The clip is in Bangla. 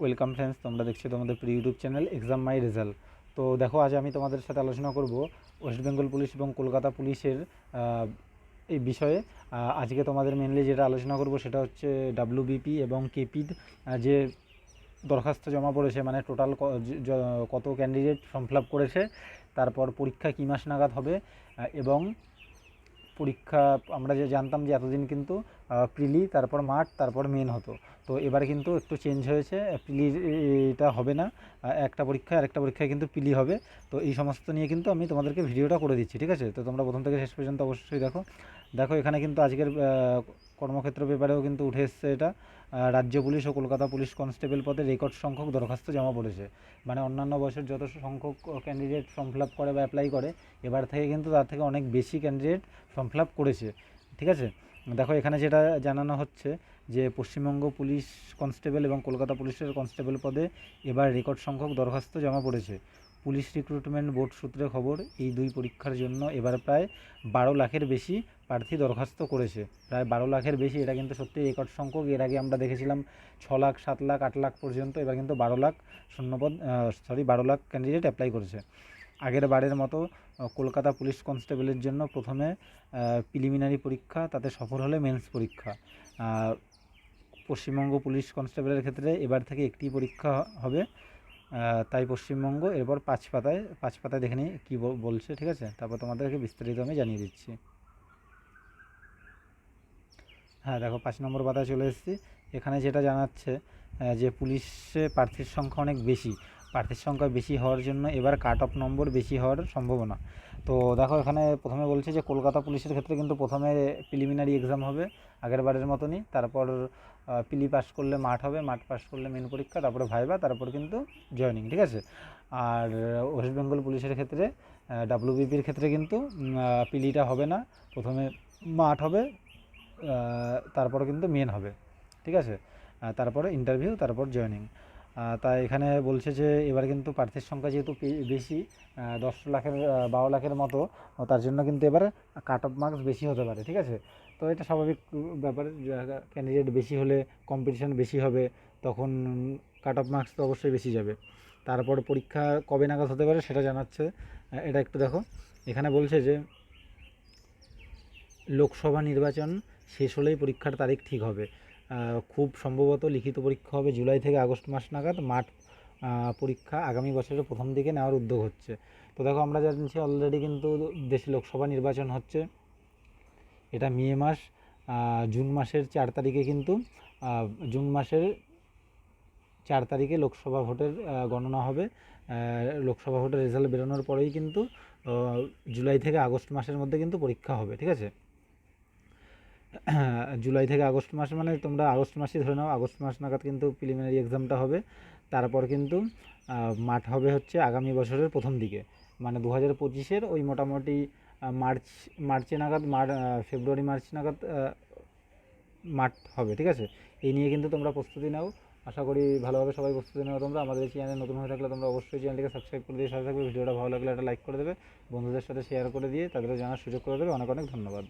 ওয়েলকাম ফ্রেন্ডস তোমরা দেখছ তোমাদের pre YouTube channel exam my result তো দেখো, আজ আমি তোমাদের সাথে আলোচনা করব ওয়েস্ট বেঙ্গল পুলিশ এবং কলকাতা পুলিশের এই বিষয়ে। আজকে তোমাদের মেনলি যেটা আলোচনা করব সেটা হচ্ছে ডাব্লিউবিপি এবং কেপির যে দরখাস্ত জমা পড়েছে মানে টোটাল কত ক্যান্ডিডেট ফর্ম ফিল আপ করেছে, তারপর পরীক্ষা কী মাস নাগাদ হবে এবং পরীক্ষা আমরা যে জানতাম যে এতদিন কিন্তু প্রিলি, তারপর মাঠ তারপর মেন হতো। তো এবার কিন্তু একটু চেঞ্জ হয়েছে এটা হবে না একটা পরীক্ষা আর একটা পরীক্ষায় কিন্তু প্রিলি হবে। তো এই সমস্ত নিয়ে কিন্তু আমি তোমাদেরকে ভিডিওটা করে দিচ্ছি, ঠিক আছে? তো তোমরা প্রথম থেকে শেষ পর্যন্ত অবশ্যই দেখো। দেখো এখানে কিন্তু আজকের কর্মক্ষেত্র পেপারেও কিন্তু উঠে এসছে এটা। রাজ্য পুলিশ ও কলকাতা পুলিশ কনস্টেবল পদে রেকর্ড সংখ্যক দরখাস্ত জমা পড়েছে। মানে অন্যান্য বছর যত সংখ্যক ক্যান্ডিডেট ফর্ম ফিল আপ করে বা অ্যাপ্লাই করে, এবার থেকে কিন্তু তার থেকে অনেক বেশি ক্যান্ডিডেট ফর্ম ফিল আপ করেছে। ঠিক আছে? দেখো, এখানে যেটা জানানো হচ্ছে যে পশ্চিমবঙ্গ পুলিশ কনস্টেবল এবং কলকাতা পুলিশের কনস্টেবল পদে এবার রেকর্ড সংখ্যক দরখাস্ত জমা পড়েছে। পুলিশ রিক্রুটমেন্ট বোর্ড সূত্রে খবর, এই দুই পরীক্ষার জন্য এবার প্রায় বারো লাখের বেশি প্রার্থী দরখাস্ত করেছে। প্রায় বারো লাখের বেশি, এটা কিন্তু সত্যি রেকর্ড সংখ্যক। এর আগে আমরা দেখেছিলাম ছ লাখ, সাত লাখ, আট লাখ পর্যন্ত এবার কিন্তু বারো লাখ শূন্যপদ সরি বারো লাখ ক্যান্ডিডেট অ্যাপ্লাই করেছে। আগের বারের মতো কলকাতা পুলিশ কনস্টেবলের জন্য প্রথমে প্রিলিমিনারি পরীক্ষা, তাতে সফল হলে মেন্স পরীক্ষা। পশ্চিমবঙ্গ পুলিশ কনস্টেবলের ক্ষেত্রে এবার থেকে একটি পরীক্ষা হবে। তাই পশ্চিমবঙ্গ, এরপর পাঁচ পাতায় পাঁচ পাতায় দেখে নিই কী বলছে, ঠিক আছে? তারপর তোমাদেরকে বিস্তারিত আমি জানিয়ে দিচ্ছি। হ্যাঁ দেখো, পাঁচ নম্বর পাতায় চলে এসেছি। এখানে যেটা জানাচ্ছে যে পুলিশে প্রার্থীর সংখ্যা অনেক বেশি। প্রার্থীর সংখ্যা বেশি হওয়ার জন্য এবার কাট অফ নম্বর বেশি হওয়ার সম্ভাবনা। তো দেখো এখানে প্রথমে বলছে যে কলকাতা পুলিশের ক্ষেত্রে কিন্তু প্রথমে প্রিলিমিনারি এক্সাম হবে আগের বারের মতনই। তারপর পিলি পাস করলে মাঠ হবে, মাঠ পাস করলে মেন পরীক্ষা, তারপরে ভাইবা, তারপর কিন্তু জয়েনিং ঠিক আছে? আর ওয়েস্ট বেঙ্গল পুলিশের ক্ষেত্রে ডাব্লিউবিপির ক্ষেত্রে কিন্তু পিলিটা হবে না। প্রথমে মাঠ হবে তারপরে কিন্তু মেন হবে, ঠিক আছে? তারপরে ইন্টারভিউ তারপর জয়েনিং তাই এখানে বলছে যে এবার কিন্তু প্রার্থীর সংখ্যা যেহেতু বেশি দশ লাখের বারো লাখের মতো তার জন্য কিন্তু এবার কাট অফ মার্কস বেশি হতে পারে, ঠিক আছে? তো এটা স্বাভাবিক ব্যাপার ক্যান্ডিডেট বেশি হলে কম্পিটিশন বেশি হবে, তখন কাট অফ মার্কস তো অবশ্যই বেশি যাবে। তারপর পরীক্ষা কবে নাগাদ হতে পারে সেটা জানাচ্ছে এটা একটু দেখো। এখানে বলছে যে লোকসভা নির্বাচন শেষ হলেই পরীক্ষার তারিখ ঠিক হবে। খুব সম্ভবত লিখিত পরীক্ষা হবে জুলাই থেকে আগস্ট মাস নাগাদ। মাঠ পরীক্ষা আগামী বছরের প্রথম দিকে নেওয়ার উদ্যোগ হচ্ছে। তো দেখো, আমরা জানছি অলরেডি কিন্তু দেশে লোকসভা নির্বাচন হচ্ছে। এটা মে মাস জুন মাসের চার তারিখে কিন্তু জুন মাসের চার তারিখে লোকসভা ভোটের গণনা হবে। লোকসভা ভোটের রেজাল্ট বেরোনোর পরেই কিন্তু জুলাই থেকে আগস্ট মাসের মধ্যে কিন্তু পরীক্ষা হবে, ঠিক আছে? জুলাই থেকে আগস্ট মাস মানে তোমরা আগস্ট মাসই ধরে নাও। আগস্ট মাস নাগাদ কিন্তু প্রিলিমিনারি এক্সামটা হবে। তারপর কিন্তু মাঠ হবে হচ্ছে আগামী বছরের প্রথম দিকে। মানে দু হাজার পঁচিশের ওই মোটামুটি মার্চ, মার্চে নাগাদ, মার ফেব্রুয়ারি, মার্চ নাগাদ মাঠ হবে, ঠিক আছে? এই নিয়ে কিন্তু তোমরা প্রস্তুতি নাও। আশা করি ভালোভাবে সবাই প্রস্তুতি নাও তোমরা। আমাদের চ্যানেল নতুন হয়ে থাকলে তোমরা অবশ্যই চ্যানেলটিকে সাবস্ক্রাইব করে দিয়ে সাথে থাকবে। ভিডিওটা ভালো লাগলে একটা লাইক করে দেবে। বন্ধুদের সাথে শেয়ার করে দিয়ে তাদেরও জানার সুযোগ করে দেবে। অনেক অনেক ধন্যবাদ।